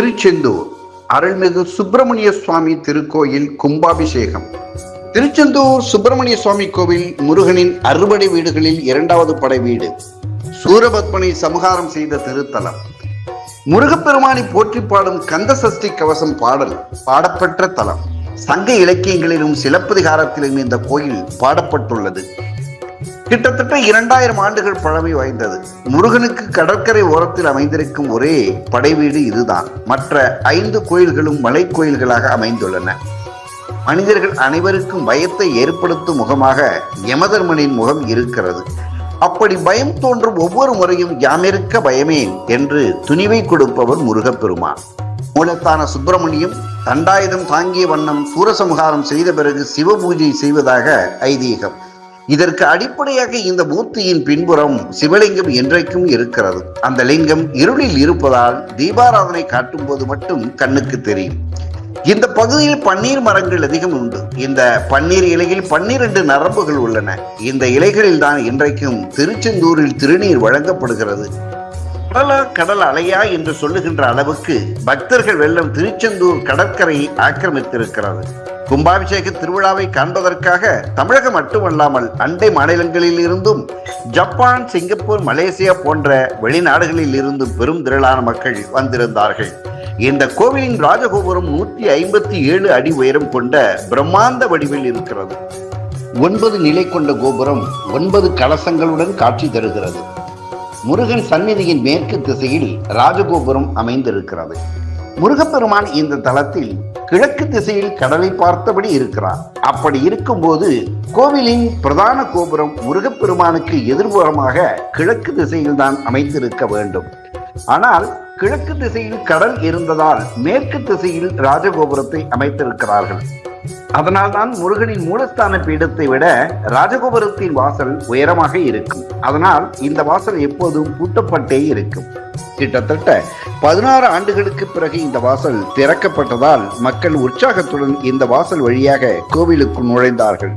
திருச்செந்தூர் அருள்மிகு சுப்பிரமணிய சுவாமி திருக்கோயில் கும்பாபிஷேகம். திருச்செந்தூர் சுப்பிரமணிய சுவாமி கோவில் முருகனின் அறுபடை வீடுகளில் இரண்டாவது படை வீடு. சூரபத்மனை சமகாரம் செய்த திருத்தலம். முருகப்பெருமானை போற்றி பாடும் கந்த சஷ்டி கவசம் பாடல் பாடப்பெற்ற தலம். சங்க இலக்கியங்களிலும் சிலப்பதிகாரத்திலும் இந்த கோயில் பாடப்பட்டுள்ளது. கிட்டத்தட்ட இரண்டாயிரம் ஆண்டுகள் பழமை வாய்ந்தது. முருகனுக்கு கடற்கரை ஓரத்தில் அமைந்திருக்கும் ஒரே படை வீடு இதுதான். மற்ற ஐந்து கோயில்களும் மலை கோயில்களாக அமைந்துள்ளன. மனிதர்கள் அனைவருக்கும் பயத்தை ஏற்படுத்தும் முகமாக யமதர்மனின் முகம் இருக்கிறது. அப்படி பயம் தோன்றும் ஒவ்வொரு முறையும் யாமிருக்க பயமேன் என்று துணிவை கொடுப்பவர் முருகப்பெருமான். மூலத்தான சுப்பிரமணியம் தண்டாயுதம் தாங்கிய வண்ணம் சூரசம்ஹாரம் செய்த பிறகு சிவபூஜை செய்வதாக ஐதீகம். இதற்கு அடிப்படையாக இந்த மூர்த்தியின் பின்புறம் சிவலிங்கம் என்றைக்கும் இருக்கிறது. அந்த லிங்கம் இருளில் இருப்பதால் தீபாராதனை காட்டும் போது மட்டும் கண்ணுக்கு தெரியும். இந்த பகுதியில் பன்னீர் மரங்கள் அதிகம் உண்டு. இந்த பன்னீர் இலையில் பன்னிரண்டு நரம்புகள் உள்ளன. இந்த இலைகளில் தான் இன்றைக்கும் திருச்செந்தூரில் திருநீர் வழங்கப்படுகிறது. கடலா கடல் அலையா என்று சொல்லுகின்ற அளவுக்கு பக்தர்கள் வெள்ளம் திருச்செந்தூர் கடற்கரையை ஆக்கிரமித்திருக்கிறது. கும்பாபிஷேக திருவிழாவை காண்பதற்காக தமிழகம் மட்டுமல்லாமல் அண்டை மாநிலங்களில் இருந்தும் ஜப்பான் சிங்கப்பூர் மலேசியா போன்ற வெளிநாடுகளில் இருந்தும் பெரும் திரளான மக்கள் வந்திருந்தார்கள். இந்த கோவிலின் ராஜகோபுரம் நூற்றி ஐம்பத்தி ஏழு அடி உயரம் கொண்ட பிரம்மாந்த வடிவில் இருக்கிறது. ஒன்பது நிலை கொண்ட கோபுரம் ஒன்பது கலசங்களுடன் காட்சி தருகிறது. முருகன் சந்நிதியின் மேற்கு திசையில் ராஜகோபுரம் அமைந்திருக்கிறது. முருகப்பெருமான் இந்த தளத்தில் கிழக்கு திசையில் கடலை பார்த்தபடி இருக்கிறார் அப்படி இருக்கும்போது கோவிலின் பிரதான கோபுரம் முருகப்பெருமானுக்கு எதிர்புறமாக கிழக்கு திசையில் தான் அமைத்திருக்க வேண்டும். ஆனால் கிழக்கு திசையில் கடல் இருந்ததால் மேற்கு திசையில் ராஜகோபுரத்தை அமைத்திருக்கிறார்கள். அதனால்தான் முருகனின் மூலஸ்தான பீடத்தை விட ராஜகோபுரத்தின் வாசல் உயரமாக இருக்கும். அதனால் இந்த வாசல் எப்போதும் பூட்டப்பட்டே இருக்கும். கிட்டத்தட்ட பதினாறு ஆண்டுகளுக்கு பிறகு இந்த வாசல் திறக்கப்பட்டதால் மக்கள் உற்சாகத்துடன் இந்த வாசல் வழியாக கோவிலுக்கு நுழைந்தார்கள்.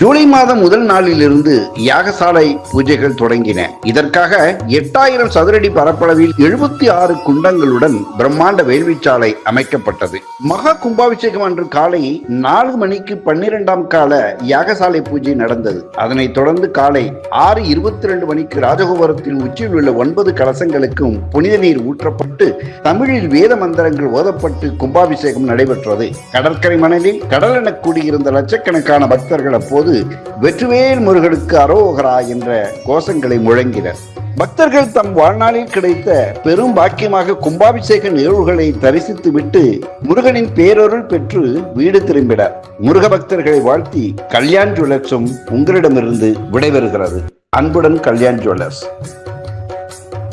ஜூலை மாதம் முதல் நாளிலிருந்து யாகசாலை பூஜைகள் தொடங்கின. இதற்காக எட்டாயிரம் சதுரடி பரப்பளவில் எழுபத்தி ஆறு குண்டங்களுடன் பிரம்மாண்ட வேள்விச்சாலை அமைக்கப்பட்டது. மகா கும்பாபிஷேகம் அன்று காலை நாலு மணிக்கு பன்னிரெண்டாம் கால யாகசாலை பூஜை நடந்தது. அதனைத் தொடர்ந்து காலை ஆறு இருபத்தி ரெண்டு மணிக்கு ராஜகோபுரத்தின் உச்சியில் உள்ள ஒன்பது கலசங்களுக்கும் புனித நீர் ஊற்றப்பட்டு தமிழில் வேத மந்திரங்கள் ஓதப்பட்டு கும்பாபிஷேகம் நடைபெற்றது. கடற்கரை மணலில் கடலெனக் கூடியிருந்த லட்சக்கணக்கான பக்தர்கள் அப்போது வெற்றுவேல் முருகனுக்கு அரோகரா என்ற கோஷங்களை முழங்கினர். பக்தர்கள் தம் வாழ்நாளில் கிடைத்த பெரும் பாக்கியமாக கும்பாபிஷேக நிகழ்வுகளை தரிசித்து விட்டு முருகனின் பேரொருள் பெற்று வீடு திரும்பிட முருக பக்தர்களை வாழ்த்தி கல்யாண் ஜுவல்லர்ஸும் உங்களிடமிருந்து விடைபெறுகிறது. அன்புடன் கல்யாண் ஜுவல்லர்ஸ்.